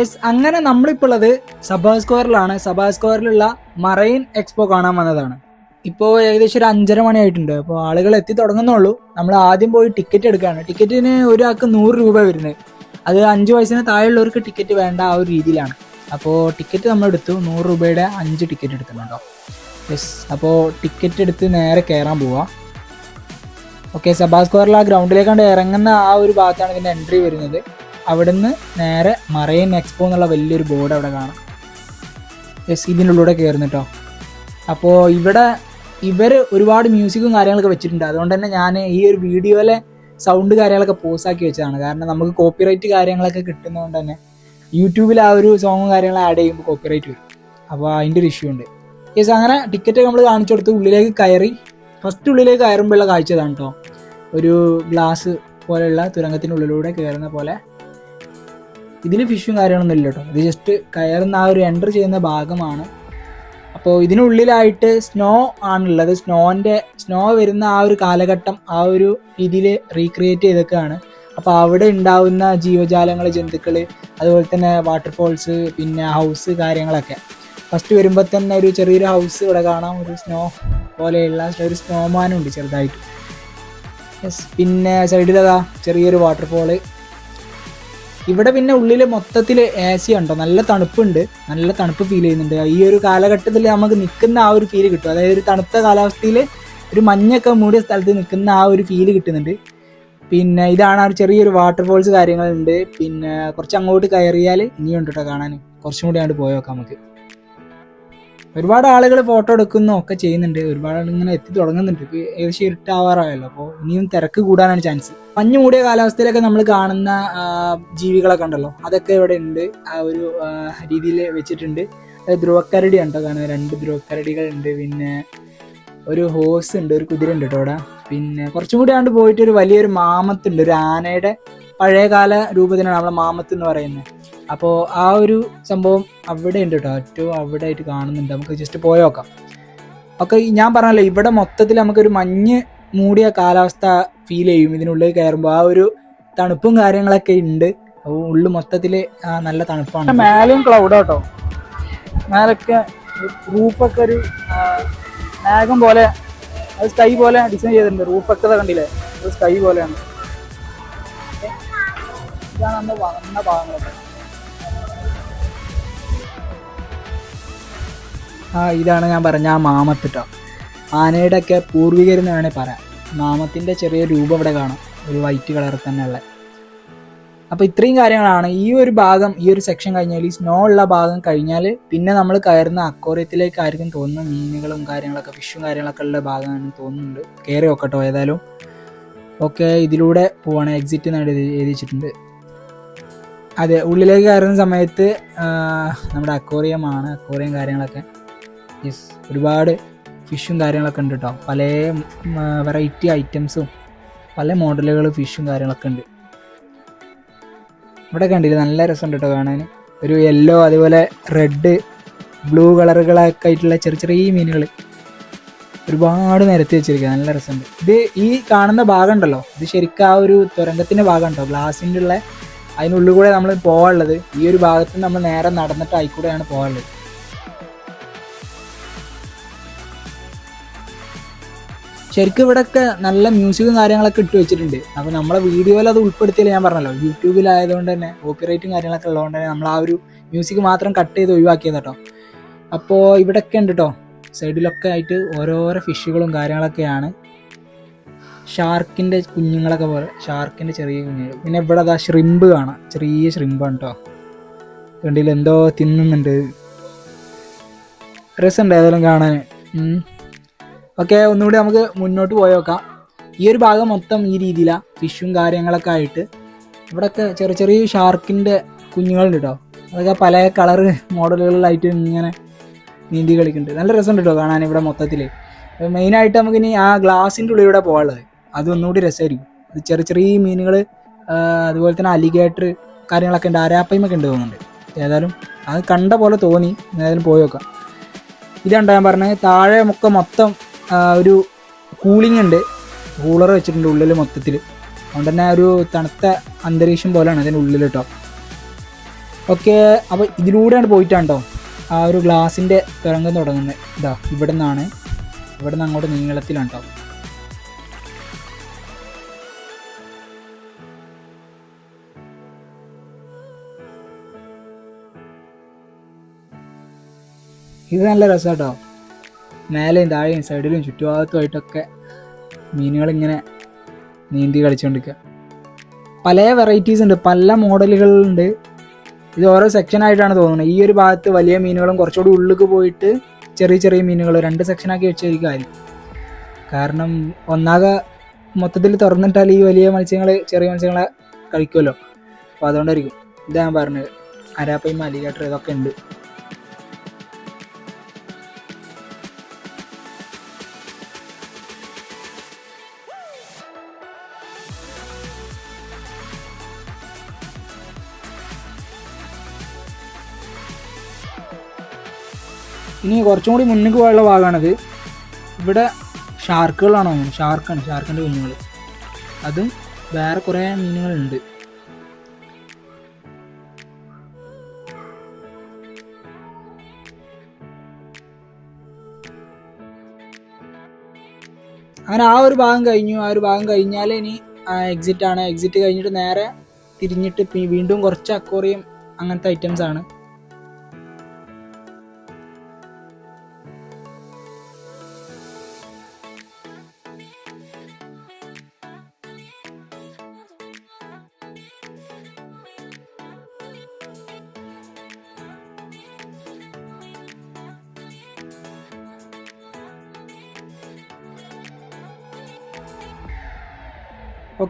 Yes അങ്ങനെ നമ്മളിപ്പോൾ ഉള്ളത് സഭാ സ്ക്വയറിലാണ് സഭാ സ്ക്വയറിലുള്ള മറൈൻ എക്സ്പോ കാണാൻ വന്നതാണ്. ഇപ്പോൾ ഏകദേശം ഒരു അഞ്ചര മണിയായിട്ടുണ്ട്. അപ്പോൾ ആളുകൾ എത്തി തുടങ്ങുന്നുള്ളൂ. നമ്മൾ ആദ്യം പോയി ടിക്കറ്റ് എടുക്കുകയാണ്. ടിക്കറ്റിന് ഒരാൾക്ക് നൂറ് രൂപ വരുന്നത്. അത് അഞ്ച് വയസ്സിന് താഴെയുള്ളവർക്ക് ടിക്കറ്റ് വേണ്ട ആ ഒരു രീതിയിലാണ്. അപ്പോൾ ടിക്കറ്റ് നമ്മൾ എടുത്തു. നൂറ് രൂപയുടെ അഞ്ച് ടിക്കറ്റ് എടുക്കുന്നുണ്ടോ യെസ് അപ്പോൾ ടിക്കറ്റ് എടുത്ത് നേരെ കയറാൻ പോവാം. ഓക്കെ സഭാ സ്ക്വയറിൽ ആ ഗ്രൗണ്ടിലേക്കാണ്ട് ഇറങ്ങുന്ന ആ ഒരു ഭാഗത്താണ് ഇതിന്റെ എൻട്രി വരുന്നത്. അവിടുന്ന് നേരെ മറൈൻ എക്സ്പോ എന്നുള്ള വലിയൊരു ബോർഡ് അവിടെ കാണാം. യെസ് ഇതിനുള്ളിലൂടെ കയറുന്നു കേട്ടോ അപ്പോൾ ഇവിടെ ഇവർ ഒരുപാട് മ്യൂസിക്കും കാര്യങ്ങളൊക്കെ വെച്ചിട്ടുണ്ട്. അതുകൊണ്ട് തന്നെ ഞാൻ ഈ ഒരു വീഡിയോയിലെ സൗണ്ട് കാര്യങ്ങളൊക്കെ പോസ് ആക്കി വെച്ചതാണ്. കാരണം നമുക്ക് കോപ്പിറൈറ്റ് കാര്യങ്ങളൊക്കെ കിട്ടുന്നതുകൊണ്ട് തന്നെ യൂട്യൂബിൽ ആ ഒരു സോങ്ങും കാര്യങ്ങളും ആഡ് ചെയ്യുമ്പോൾ കോപ്പിറൈറ്റ് വരും. അപ്പോൾ അതിന്റെ ഒരു ഇഷ്യൂ ഉണ്ട്. യെസ് അങ്ങനെ ടിക്കറ്റ് നമ്മൾ കാണിച്ചു കൊടുത്ത് ഉള്ളിലേക്ക് കയറി ഫസ്റ്റ് ഉള്ളിലേക്ക് കയറുമ്പോഴുള്ള കാഴ്ച ഇതാണ് കേട്ടോ ഒരു ഗ്ലാസ് പോലെയുള്ള തുരങ്കത്തിനുള്ളിലൂടെ കയറുന്ന പോലെ ഇതിൽ ഫിഷും കാര്യങ്ങളൊന്നും ഇല്ല കേട്ടോ ഇത് ജസ്റ്റ് കയറുന്ന ആ ഒരു എന്റർ ചെയ്യുന്ന ഭാഗമാണ്. അപ്പോൾ ഇതിനുള്ളിലായിട്ട് സ്നോ ആണുള്ളത്. സ്നോന്റെ സ്നോ വരുന്ന ആ ഒരു കാലഘട്ടം ആ ഒരു രീതിയിൽ റീക്രിയേറ്റ് ചെയ്തൊക്കെയാണ് അപ്പോൾ അവിടെ ഉണ്ടാവുന്ന ജീവജാലങ്ങൾ ജന്തുക്കൾ അതുപോലെ തന്നെ വാട്ടർഫോൾസ് പിന്നെ ഹൗസ് കാര്യങ്ങളൊക്കെ. ഫസ്റ്റ് വരുമ്പോൾ തന്നെ ഒരു ചെറിയൊരു ഹൗസ് ഇവിടെ കാണാം. ഒരു സ്നോ പോലെയുള്ള ഒരു സ്നോമാനും ഉണ്ട് ചെറുതായിട്ട്. പിന്നെ സൈഡിലതാ ചെറിയൊരു വാട്ടർഫോൾ ഇവിടെ പിന്നെ ഉള്ളിൽ മൊത്തത്തിൽ എ സി ഉണ്ടോ നല്ല തണുപ്പുണ്ട്. നല്ല തണുപ്പ് ഫീൽ ചെയ്യുന്നുണ്ട്. ഈ ഒരു കാലഘട്ടത്തിൽ നമുക്ക് നിൽക്കുന്ന ആ ഒരു ഫീൽ കിട്ടും. അതായത് ഒരു തണുത്ത കാലാവസ്ഥയിൽ ഒരു മഞ്ഞൊക്കെ മൂടിയ സ്ഥലത്ത് നിൽക്കുന്ന ആ ഒരു ഫീൽ കിട്ടുന്നുണ്ട്. പിന്നെ ഇതാണ് ആ ഒരു ചെറിയൊരു വാട്ടർഫോൾസ് കാര്യങ്ങളുണ്ട്. പിന്നെ കുറച്ച് അങ്ങോട്ട് കയറിയാൽ ഇനിയുണ്ട് കേട്ടോ കാണാൻ കുറച്ചും കൂടി അങ്ങോട്ട് പോയി നോക്കാം നമുക്ക്. ഒരുപാട് ആളുകൾ ഫോട്ടോ എടുക്കുന്നു ഒക്കെ ചെയ്യുന്നുണ്ട്. ഒരുപാട് ആളുകൾ ഇങ്ങനെ എത്തി തുടങ്ങുന്നുണ്ട്. ഇപ്പൊ ഏകദേശം ഇരുട്ടാവാറായല്ലോ. അപ്പോൾ ഇനിയും തിരക്ക് കൂടാനാണ് ചാൻസ് മഞ്ഞ് മൂടിയ കാലാവസ്ഥയിലൊക്കെ നമ്മൾ കാണുന്ന ജീവികളൊക്കെ ഉണ്ടല്ലോ. അതൊക്കെ ഇവിടെ ഉണ്ട്. ആ ഒരു രീതിയിൽ വെച്ചിട്ടുണ്ട്. ധ്രുവക്കരടി ഉണ്ടോ കാണുന്നത് രണ്ട് ധ്രുവക്കരടികൾ ഉണ്ട്. പിന്നെ ഒരു ഹോസ് ഉണ്ട്. ഒരു കുതിര ഉണ്ട് കേട്ടോ അവിടെ. പിന്നെ കുറച്ചും കൂടി ആണ്ട് പോയിട്ട് ഒരു വലിയൊരു മാമത്തുണ്ട് ഒരു ആനയുടെ പഴയകാല രൂപത്തിനാണ് നമ്മളെ മാമത്ത് എന്ന് പറയുന്നത്. അപ്പോൾ ആ ഒരു സംഭവം അവിടെ ഉണ്ട് കേട്ടോ. ഏറ്റവും അവിടെ ആയിട്ട് കാണുന്നുണ്ട്. നമുക്ക് ജസ്റ്റ് പോയി നോക്കാം. ഒക്കെ ഞാൻ പറഞ്ഞല്ലോ ഇവിടെ മൊത്തത്തിൽ നമുക്കൊരു മഞ്ഞ് മൂടിയ കാലാവസ്ഥ ഫീൽ ചെയ്യും. ഇതിനുള്ളിൽ കയറുമ്പോൾ ആ ഒരു തണുപ്പും കാര്യങ്ങളൊക്കെ ഉണ്ട്. അപ്പോൾ ഉള്ളു മൊത്തത്തിൽ നല്ല തണുപ്പാണ്. മേലെയും ക്ലൗഡ് കേട്ടോ മേലൊക്കെ റൂഫൊക്കെ ഒരു മേഘം പോലെ അത് സ്കൈ പോലെ ഡിസൈൻ ചെയ്തിട്ടുണ്ട്. റൂഫൊക്കെ കണ്ടില്ലേ? അത് സ്കൈ പോലെയാണ്. ഇതാണ് നമ്മൾ വന്ന ഭാഗങ്ങളൊക്കെ. ആ ഇതാണ് ഞാൻ പറഞ്ഞ ആ മാമത്തിട്ടോ ആനയുടെയൊക്കെ പൂർവികരെന്ന് വേണേൽ പറയാം. മാമത്തിന്റെ ചെറിയ രൂപം ഇവിടെ കാണാം. ഒരു വൈറ്റ് കളർ തന്നെ ഉള്ള. അപ്പോൾ ഇത്രയും കാര്യങ്ങളാണ്. ഈ ഒരു ഭാഗം ഈ ഒരു സെക്ഷൻ കഴിഞ്ഞാൽ ഈ സ്നോ ഉള്ള ഭാഗം കഴിഞ്ഞാൽ പിന്നെ നമ്മൾ കയറുന്ന അക്കോറിയത്തിലേക്കായിരിക്കും തോന്നുന്ന മീനുകളും കാര്യങ്ങളൊക്കെ ഫിഷും കാര്യങ്ങളൊക്കെ ഉള്ള ഭാഗമാണ് തോന്നുന്നുണ്ട്. കയറി നോക്കട്ടോ ഏതായാലും. ഓക്കെ ഇതിലൂടെ പോവാണ്. എക്സിറ്റ് എന്നാണ് എഴുതി എഴുതി അതെ ഉള്ളിലേക്ക് കയറുന്ന സമയത്ത് നമ്മുടെ അക്വോറിയമാണ് അക്വോറിയം കാര്യങ്ങളൊക്കെ. യെസ് ഒരുപാട് ഫിഷും കാര്യങ്ങളൊക്കെ ഉണ്ട് കേട്ടോ പല വെറൈറ്റി ഐറ്റംസും പല മോഡലുകൾ ഫിഷും കാര്യങ്ങളൊക്കെ ഉണ്ട്. ഇവിടെ കണ്ടില്ല നല്ല രസമുണ്ട് കേട്ടോ കാണാൻ ഒരു യെല്ലോ അതുപോലെ റെഡ് ബ്ലൂ കളറുകളൊക്കെ ആയിട്ടുള്ള ചെറിയ ചെറിയ മീനുകൾ ഒരുപാട് നിരത്തി വെച്ചിരിക്കുക നല്ല രസമുണ്ട്. ഇത് ഈ കാണുന്ന ഭാഗം ഉണ്ടല്ലോ? ഇത് ശരിക്കും ആ ഒരു തുരങ്കത്തിന്റെ ഭാഗം ഉണ്ടോ? ഗ്ലാസിന്റെ ഉള്ള അതിനുള്ളിൽ കൂടെ നമ്മൾ പോകാനുള്ളത് ഈ ഒരു ഭാഗത്ത് നമ്മൾ നേരെ നടന്നിട്ട് ആയിക്കൂടെയാണ് പോകാനുള്ളത് ശരിക്കും ഇവിടെയൊക്കെ നല്ല മ്യൂസിക്കും കാര്യങ്ങളൊക്കെ ഇട്ട് വെച്ചിട്ടുണ്ട്. അപ്പോൾ നമ്മളെ വീഡിയോയിൽ അത് ഉൾപ്പെടുത്തിയില്ല ഞാൻ പറഞ്ഞല്ലോ. യൂട്യൂബിലായതുകൊണ്ട് തന്നെ കോപ്പിറൈറ്റും കാര്യങ്ങളൊക്കെ ഉള്ളതുകൊണ്ട് തന്നെ നമ്മൾ ആ ഒരു മ്യൂസിക് മാത്രം കട്ട് ചെയ്ത് ഒഴിവാക്കിയത് കേട്ടോ അപ്പോൾ ഇവിടെയൊക്കെ ഉണ്ട് കേട്ടോ സൈഡിലൊക്കെ ആയിട്ട് ഓരോരോ ഫിഷുകളും കാര്യങ്ങളൊക്കെയാണ്. ഷാർക്കിന്റെ കുഞ്ഞുങ്ങളൊക്കെ പോലെ ഷാർക്കിന്റെ ചെറിയ കുഞ്ഞുങ്ങൾ. പിന്നെ ഇവിടെ അതാ ഷ്രിമ്പ് കാണാം. ചെറിയ ഷ്രിമ്പാണ് കേട്ടോ കണ്ടില്ല? എന്തോ തിന്നുന്നുണ്ട്. രസമുണ്ട് ഏതായാലും കാണാൻ ഓക്കെ ഒന്നുകൂടി നമുക്ക് മുന്നോട്ട് പോയി നോക്കാം. ഈ ഒരു ഭാഗം മൊത്തം ഈ രീതിയിലാണ് ഫിഷും കാര്യങ്ങളൊക്കെ ആയിട്ട്. ഇവിടെയൊക്കെ ചെറിയ ചെറിയ ഷാർക്കിന്റെ കുഞ്ഞുങ്ങളുണ്ട് കേട്ടോ അതൊക്കെ പല കളർ മോഡലുകളിലായിട്ട് ഇങ്ങനെ നീന്തി കളിക്കുന്നുണ്ട്. നല്ല രസമുണ്ട് കേട്ടോ കാണാൻ ഇവിടെ മൊത്തത്തിൽ മെയിനായിട്ട് നമുക്കിനി ആ ഗ്ലാസിന്റെ ഉള്ളിലൂടെ പോകാനുള്ളത്. അത് ഒന്നുകൂടി രസമായിരിക്കും. അത് ചെറിയ ചെറിയ മീനുകൾ അതുപോലെ തന്നെ അലിഗേറ്റർ കാര്യങ്ങളൊക്കെ ഉണ്ട് അരാപ്പയ്മൊക്കെ ഉണ്ട് തോന്നുന്നുണ്ട്. ഏതായാലും അത് കണ്ട പോലെ തോന്നി. ഏതായാലും പോയി നോക്കാം. ഇതുണ്ട് ഞാൻ പറഞ്ഞത്? താഴെ ഒക്കെ മൊത്തം ഒരു കൂളിംഗ് ഉണ്ട്. കൂളർ വെച്ചിട്ടുണ്ട് ഉള്ളിൽ മൊത്തത്തിൽ അതുകൊണ്ട് തന്നെ ഒരു തണുത്ത അന്തരീക്ഷം പോലെയാണ് അതിന്റെ ഉള്ളിൽ കേട്ടോ ഓക്കെ അപ്പോൾ ഇതിലൂടെയാണ് പോയിട്ടാണ്ടോ? ആ ഒരു ഗ്ലാസിന്റെ തുരങ്കം തുടങ്ങുന്നത് ഇതാ ഇവിടെ നിന്നാണ് ഇവിടെ നിന്ന് അങ്ങോട്ട് നീളത്തിലാണ് കേട്ടോ ഇത് നല്ല രസമാട്ടോ മേലെയും താഴെയും സൈഡിലും ചുറ്റുഭാഗത്തുമായിട്ടൊക്കെ മീനുകളിങ്ങനെ നീന്തി കളിച്ചുകൊണ്ടിരിക്കുക പല വെറൈറ്റീസ് ഉണ്ട് പല മോഡലുകളുണ്ട് ഇത് ഓരോ സെക്ഷൻ ആയിട്ടാണ് തോന്നുന്നത്. ഈ ഒരു ഭാഗത്ത് വലിയ മീനുകളും കുറച്ചുകൂടി ഉള്ളിലേക്ക് പോയിട്ട് ചെറിയ ചെറിയ മീനുകൾ രണ്ട് സെക്ഷനാക്കി വെച്ചായിരിക്കും കാരണം ഒന്നാകെ മൊത്തത്തിൽ തുറന്നിട്ടാൽ ഈ വലിയ മത്സ്യങ്ങൾ ചെറിയ മത്സ്യങ്ങളെ കഴിക്കുമല്ലോ. അപ്പോൾ അതുകൊണ്ടായിരിക്കും. ഇതാ ഞാൻ പറഞ്ഞത്. അരാപ്പയും അലിഗേറ്റർ ഇതൊക്കെ ഉണ്ട്. ഇനി കുറച്ചും കൂടി മുന്നിൽ പോയുള്ള ഭാഗമാണിത്. ഇവിടെ ഷാർക്കുകളാണോ? ഷാർക്കാണ് ഷാർക്കിന്റെ കുഞ്ഞുങ്ങൾ അതും വേറെ കുറേ മീനുകളുണ്ട്. അങ്ങനെ ആ ഒരു ഭാഗം കഴിഞ്ഞു. ആ ഒരു ഭാഗം കഴിഞ്ഞാൽ ഇനി എക്സിറ്റ് ആണ്. എക്സിറ്റ് കഴിഞ്ഞിട്ട് നേരെ തിരിഞ്ഞിട്ട് വീണ്ടും കുറച്ച് അക്വറിയം അങ്ങനത്തെ ഐറ്റംസ് ആണ്.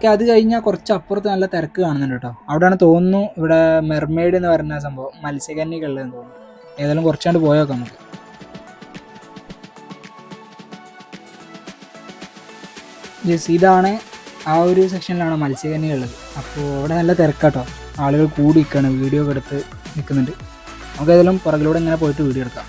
ഓക്കെ അത് കഴിഞ്ഞാൽ കുറച്ച് അപ്പുറത്ത് നല്ല തിരക്ക് കാണുന്നുണ്ട് കേട്ടോ. അവിടെയാണ് തോന്നുന്നു ഇവിടെ മെർമെയ്ഡ് എന്ന് പറഞ്ഞ സംഭവം മത്സ്യകന്യകളുള്ളതെന്ന് തോന്നുന്നു. ഏതായാലും കുറച്ചാണ്ട് പോയേക്കാം നമുക്ക്. ജസ് ഇതാണ് ആ ഒരു സെക്ഷനിലാണ് മത്സ്യകന്യകളുള്ളത് അപ്പോൾ അവിടെ നല്ല തിരക്കാട്ടോ ആളുകൾ കൂടി നിൽക്കുകയാണ് വീഡിയോ ഒക്കെ എടുത്ത് നിൽക്കുന്നുണ്ട് നമുക്ക് ഏതായാലും പുറകിലൂടെ ഇങ്ങനെ പോയിട്ട് വീഡിയോ എടുക്കാം.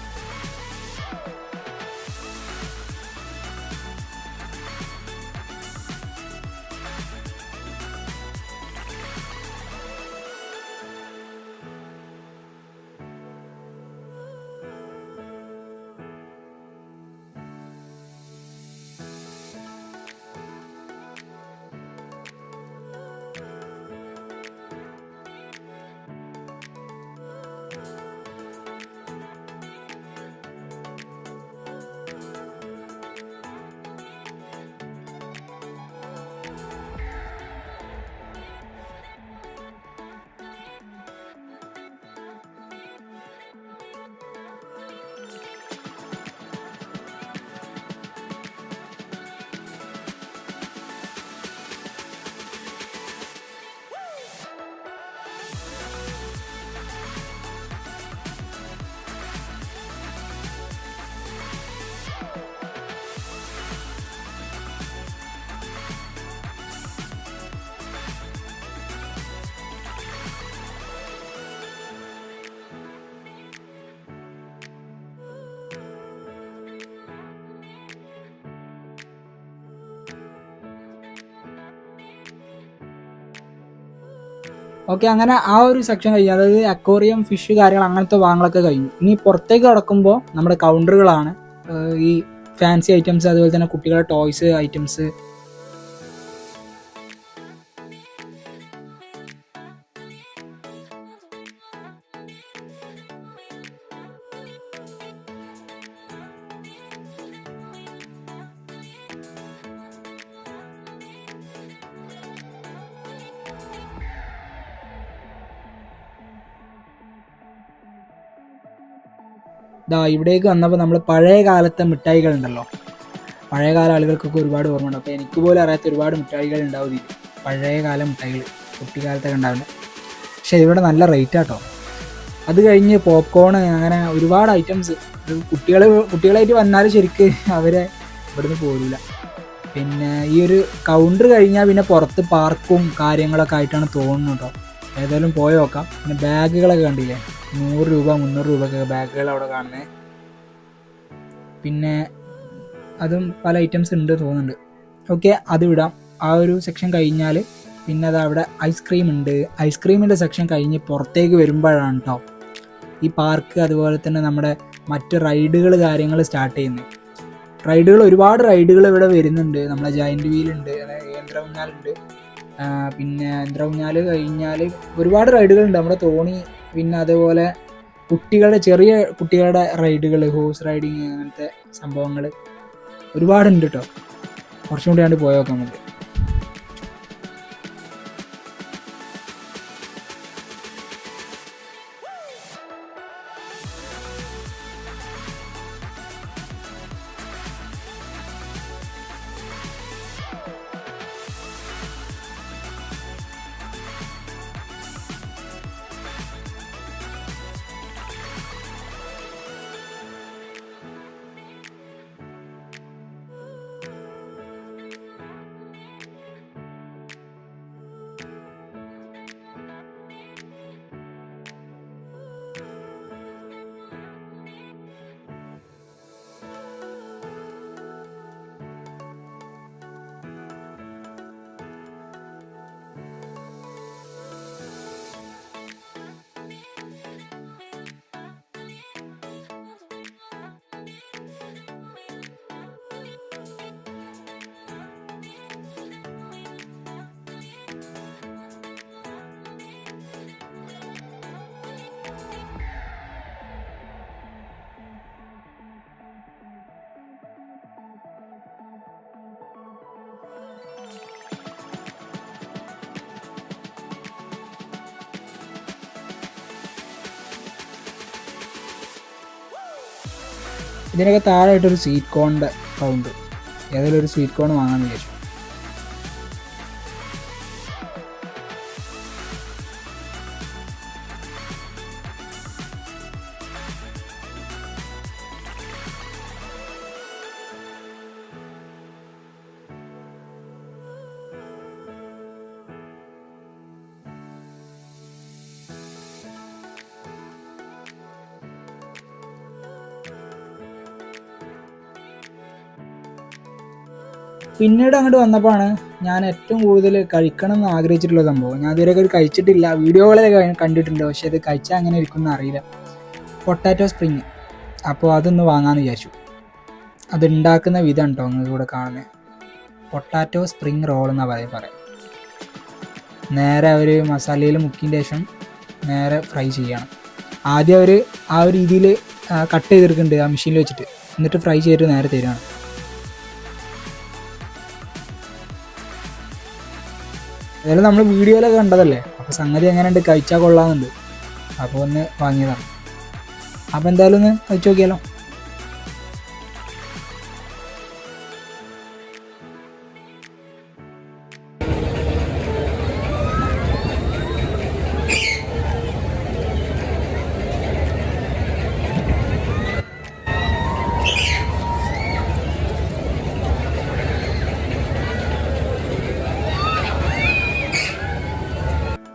ഓക്കെ അങ്ങനെ ആ ഒരു സെക്ഷൻ കഴിഞ്ഞു അതായത് അക്വോറിയം ഫിഷ് കാര്യങ്ങൾ അങ്ങനത്തെ വാങ്ങലൊക്കെ കഴിഞ്ഞു. ഇനി പുറത്തേക്ക് കിടക്കുമ്പോൾ നമ്മുടെ കൗണ്ടറുകളാണ് ഈ ഫാൻസി ഐറ്റംസ് അതുപോലെ തന്നെ കുട്ടികളുടെ ടോയ്സ് ഐറ്റംസ് ദാ ഇവിടേക്ക് വന്നപ്പോൾ നമ്മൾ പഴയ കാലത്തെ മിഠായികൾ ഉണ്ടല്ലോ പഴയ കാല ആളുകൾക്കൊക്കെ ഒരുപാട് ഓർമ്മയുണ്ട്. അപ്പോൾ എനിക്ക് പോലും അറിയാത്ത ഒരുപാട് മിഠായികൾ ഉണ്ടാവും ഇതിൽ പഴയ കാല മിഠായികൾ കുട്ടിക്കാലത്തൊക്കെ ഉണ്ടാവില്ല പക്ഷേ ഇവിടെ നല്ല റേറ്റ് ആട്ടോ. അത് കഴിഞ്ഞ് പോപ്കോൺ അങ്ങനെ ഒരുപാട് ഐറ്റംസ് കുട്ടികൾ കുട്ടികളായിട്ട് വന്നാൽ ശരിക്ക് അവരെ ഇവിടുന്ന് പോരില്ല പിന്നെ ഈ ഒരു കൗണ്ടർ കഴിഞ്ഞാൽ പിന്നെ പുറത്ത് പാർക്കും കാര്യങ്ങളൊക്കെ ആയിട്ടാണ് തോന്നുന്നു കേട്ടോ ഏതായാലും പോയി നോക്കാം. പിന്നെ ബാഗുകളൊക്കെ കണ്ടില്ലേ? നൂറ് രൂപ മുന്നൂറ് രൂപയൊക്കെ ബാഗുകൾ അവിടെ കാണുന്നത് പിന്നെ അതും പല ഐറ്റംസ് ഉണ്ട് തോന്നുന്നുണ്ട്. ഓക്കെ അത് വിടാം. ആ ഒരു സെക്ഷൻ കഴിഞ്ഞാൽ പിന്നെ അത് അവിടെ ഐസ്ക്രീം ഉണ്ട്. ഐസ്ക്രീമിന്റെ സെക്ഷൻ കഴിഞ്ഞ് പുറത്തേക്ക് വരുമ്പോഴാണ് കേട്ടോ ഈ പാർക്ക് അതുപോലെ തന്നെ നമ്മുടെ മറ്റ് റൈഡുകൾ കാര്യങ്ങൾ സ്റ്റാർട്ട് ചെയ്യുന്നത് റൈഡുകൾ ഒരുപാട് റൈഡുകൾ ഇവിടെ വരുന്നുണ്ട്. നമ്മളെ ജയന്റ് വീലുണ്ട് യന്ത്രഊഞ്ഞാലുണ്ട് ഉണ്ട് പിന്നെ യന്ത്രമുഞ്ഞാൽ കഴിഞ്ഞാൽ ഒരുപാട് റൈഡുകളുണ്ട് നമ്മുടെ തോണി പിന്നെ അതേപോലെ കുട്ടികളുടെ ചെറിയ കുട്ടികളുടെ റൈഡുകൾ ഹോഴ്സ് റൈഡിങ് അങ്ങനത്തെ സംഭവങ്ങൾ ഒരുപാടുണ്ട് കേട്ടോ കുറച്ചും കൂടി ആണ്ട് പോയോക്കാം നമുക്ക്. ഇതിനൊക്കെ താഴെയായിട്ടൊരു സ്വീറ്റ് കോണിന്റെ കൗണ്ട് ഏതെങ്കിലും ഒരു സ്വീറ്റ് കോൺ വാങ്ങാമെന്ന് വിചാരിച്ചു. പിന്നീട് അങ്ങോട്ട് വന്നപ്പോഴാണ് ഞാൻ ഏറ്റവും കൂടുതൽ കഴിക്കണം എന്ന് ആഗ്രഹിച്ചിട്ടുള്ള സംഭവം. ഞാൻ ഇതുവരെ കഴിച്ചിട്ടില്ല. വീഡിയോകളെ കണ്ടിട്ടുണ്ട്. പക്ഷേ അത് കഴിച്ചാൽ അങ്ങനെ ഇരിക്കുമെന്ന് അറിയില്ല. പൊട്ടാറ്റോ സ്പ്രിങ് അപ്പോൾ അതൊന്ന് വാങ്ങാമെന്ന് വിചാരിച്ചു. അത് ഉണ്ടാക്കുന്ന വിധം ഉണ്ടോ നിങ്ങൾക്ക് ഇവിടെ കാണുന്നത് പൊട്ടാറ്റോ സ്പ്രിങ് റോൾ എന്നാണ് പറയാൻ പറയാം. നേരെ അവർ മസാലയിൽ മുക്കിന്റെ ശേഷം നേരെ ഫ്രൈ ചെയ്യണം. ആദ്യം അവർ ആ ഒരു രീതിയിൽ കട്ട് ചെയ്തെടുക്കുന്നുണ്ട് ആ മെഷീനിൽ വെച്ചിട്ട്. എന്നിട്ട് ഫ്രൈ ചെയ്തിട്ട് നേരെ തരികയാണ് ഏതായാലും നമ്മൾ വീഡിയോയിലൊക്കെ കണ്ടതല്ലേ? അപ്പോൾ സംഗതി എങ്ങനെയുണ്ട്? കഴിച്ചാൽ കൊള്ളാമെന്നുണ്ട് അപ്പോൾ ഒന്ന് വാങ്ങിയതാണ്. അപ്പോൾ എന്തായാലും ഒന്ന് കഴിച്ചു നോക്കിയാലോ?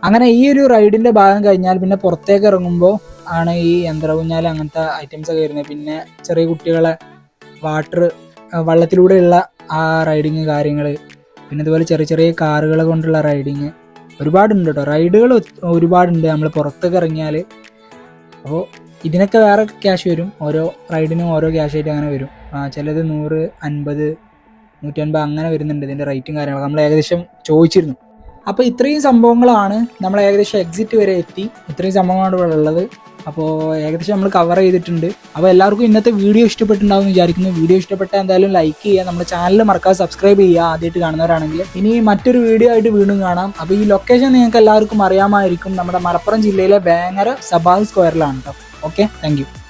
അങ്ങനെ ഈ ഒരു റൈഡിന്റെ ഭാഗം കഴിഞ്ഞാൽ പിന്നെ പുറത്തേക്ക് ഇറങ്ങുമ്പോൾ ആണ് ഈ യന്ത്രകുഞ്ഞാൽ അങ്ങനത്തെ ഐറ്റംസ് ഒക്കെ വരുന്നത്. പിന്നെ ചെറിയ കുട്ടികളെ വാട്ടർ വള്ളത്തിലൂടെയുള്ള ആ റൈഡിങ് കാര്യങ്ങൾ പിന്നെ ഇതുപോലെ ചെറിയ ചെറിയ കാറുകളെ കൊണ്ടുള്ള റൈഡിങ് ഒരുപാടുണ്ട് കേട്ടോ റൈഡുകൾ ഒരുപാടുണ്ട്. നമ്മൾ പുറത്തേക്ക് ഇറങ്ങിയാൽ അപ്പോൾ ഇതിനൊക്കെ വേറെ ക്യാഷ് വരും. ഓരോ റൈഡിനും ഓരോ ക്യാഷ് ആയിട്ട് അങ്ങനെ വരും. ചിലത് നൂറ് അൻപത് നൂറ്റൻപത് അങ്ങനെ വരുന്നുണ്ട് ഇതിന്റെ റേറ്റും കാര്യങ്ങളൊക്കെ. നമ്മൾ ഏകദേശം ചോദിച്ചിരുന്നു. അപ്പോൾ ഇത്രയും സംഭവങ്ങളാണ് നമ്മൾ ഏകദേശം എക്സിറ്റ് വരെ എത്തി. ഇത്രയും സംഭവങ്ങളാണ് ഇവിടെ ഉള്ളത്. അപ്പോൾ ഏകദേശം നമ്മൾ കവർ ചെയ്തിട്ടുണ്ട്. അപ്പോൾ എല്ലാവർക്കും ഇന്നത്തെ വീഡിയോ ഇഷ്ടപ്പെട്ടിട്ടുണ്ടാവും വിചാരിക്കുന്നു. വീഡിയോ ഇഷ്ടപ്പെട്ടാൽ എന്തായാലും ലൈക്ക് ചെയ്യുക. നമ്മുടെ ചാനൽ മറക്കാതെ സബ്സ്ക്രൈബ് ചെയ്യുക ആദ്യമായിട്ട് കാണുന്നവരാണെങ്കിൽ. ഇനി മറ്റൊരു വീഡിയോ ആയിട്ട് വീണ്ടും കാണാം. അപ്പോൾ ഈ ലൊക്കേഷൻ നിങ്ങൾക്ക് എല്ലാവർക്കും അറിയാമായിരിക്കും. നമ്മുടെ മലപ്പുറം ജില്ലയിലെ വേങ്ങര സബാൽ സ്ക്വയറിലാണ് കേട്ടോ ഓക്കെ താങ്ക്